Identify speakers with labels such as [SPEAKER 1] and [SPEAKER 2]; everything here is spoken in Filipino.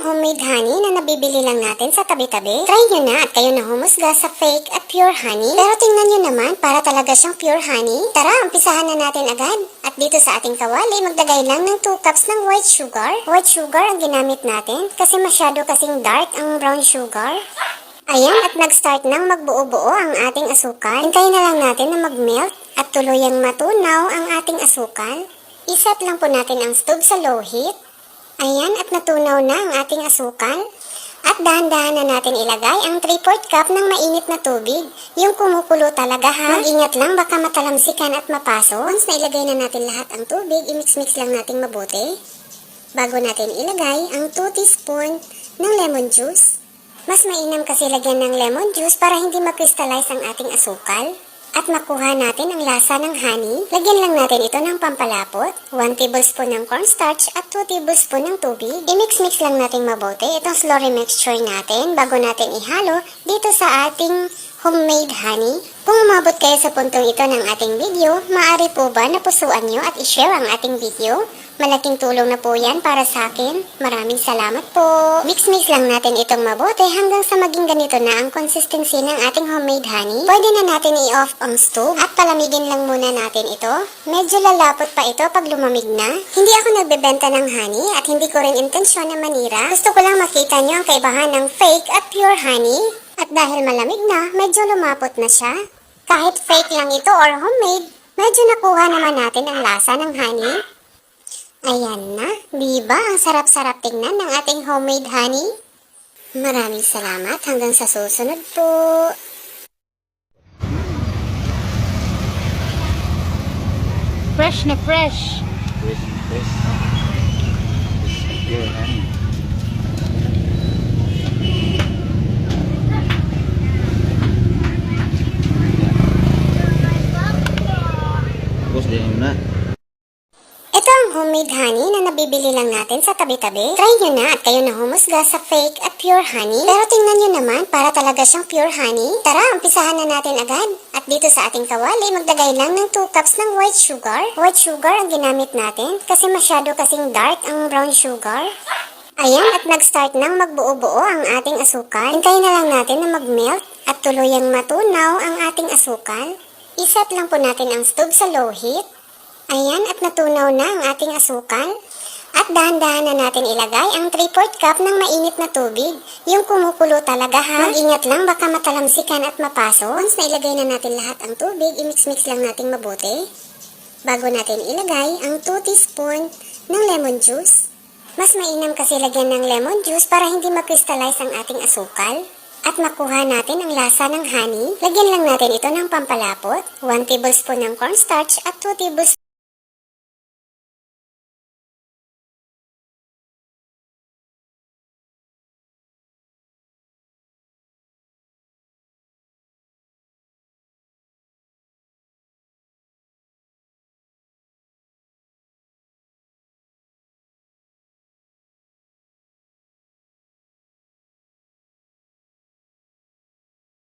[SPEAKER 1] ang homemade honey na nabibili lang natin sa tabi-tabi. Try nyo na at kayo na humusga sa fake at pure honey. Pero tingnan nyo naman, para talaga siyang pure honey. Tara, umpisahan na natin agad. At dito sa ating kawali, magdagay lang ng 2 cups ng white sugar. White sugar ang ginamit natin kasi masyado kasing dark ang brown sugar. Ayan, at nag-start nang magbuo-buo ang ating asukal. Hintayin na lang natin na mag-melt at tuluyang matunaw ang ating asukal. Iset lang po natin ang stove sa low heat. Ayan, at natunaw na ang ating asukal. At dahan-dahan na natin ilagay ang 3-4 cup ng mainit na tubig. Yung kumukulo talaga ha. Mag-ingat lang baka matalamsikan at mapaso. Once na ilagay na natin lahat ang tubig, i-mix-mix lang natin mabuti. Bago natin ilagay ang 2 teaspoon ng lemon juice. Mas mainam kasi lagyan ng lemon juice para hindi mag-crystallize ang ating asukal. At makuha natin ang lasa ng honey, lagyan lang natin ito ng pampalapot, 1 tablespoon ng cornstarch at 2 tablespoon ng tubig. I-mix-mix lang natin mabuti itong slurry mixture natin bago natin ihalo dito sa ating homemade honey. Kung umabot kayo sa puntong ito ng ating video, maaari po ba napusuan nyo at i-share ang ating video? Malaking tulong na po yan para sa akin. Maraming salamat po. Mix-mix lang natin itong mabuti hanggang sa maging ganito na ang consistency ng ating homemade honey. Pwede na natin i-off ang stove at palamigin lang muna natin ito. Medyo lalapot pa ito pag lumamig na. Hindi ako nagbebenta ng honey at hindi ko rin intensyon na manira. Gusto ko lang makita nyo ang kaibahan ng fake at pure honey. At dahil malamig na, medyo lumapot na siya. Kahit fake lang ito or homemade, medyo nakuha naman natin ang lasa ng honey. Ayan na, di ba ang sarap-sarap tingnan ng ating homemade honey? Maraming salamat hanggang sa susunod po.
[SPEAKER 2] Fresh na fresh.
[SPEAKER 3] Fresh, fresh. Pure honey. Mo na.
[SPEAKER 1] Ito ang homemade honey na nabibili lang natin sa tabi-tabi. Try nyo na at kayo na humusga sa fake at pure honey. Pero tingnan nyo naman, para talaga siyang pure honey. Tara, umpisahan na natin agad. At dito sa ating kawali, magdagay lang ng 2 cups ng white sugar. White sugar ang ginamit natin kasi masyado kasing dark ang brown sugar. Ayan, at nag-start nang magbuo-buo ang ating asukal. Hintayin na lang natin na mag-melt at tuluyang matunaw ang ating asukal. Iset lang po natin ang stove sa low heat. Ayan, at natunaw na ang ating asukal. At dahan-dahan na natin ilagay ang 3-4 cup ng mainit na tubig. Yung kumukulo talaga ha. Mag-ingat lang baka matalamsikan at mapaso. Once na ilagay na natin lahat ang tubig, i-mix-mix lang natin mabuti. Bago natin ilagay ang 2 teaspoon ng lemon juice. Mas mainam kasi lagyan ng lemon juice para hindi mag-crystallize ang ating asukal. At makuha natin ang lasa ng honey, lagyan lang natin ito ng pampalapot, 1 tablespoon ng cornstarch at 2 tablespoon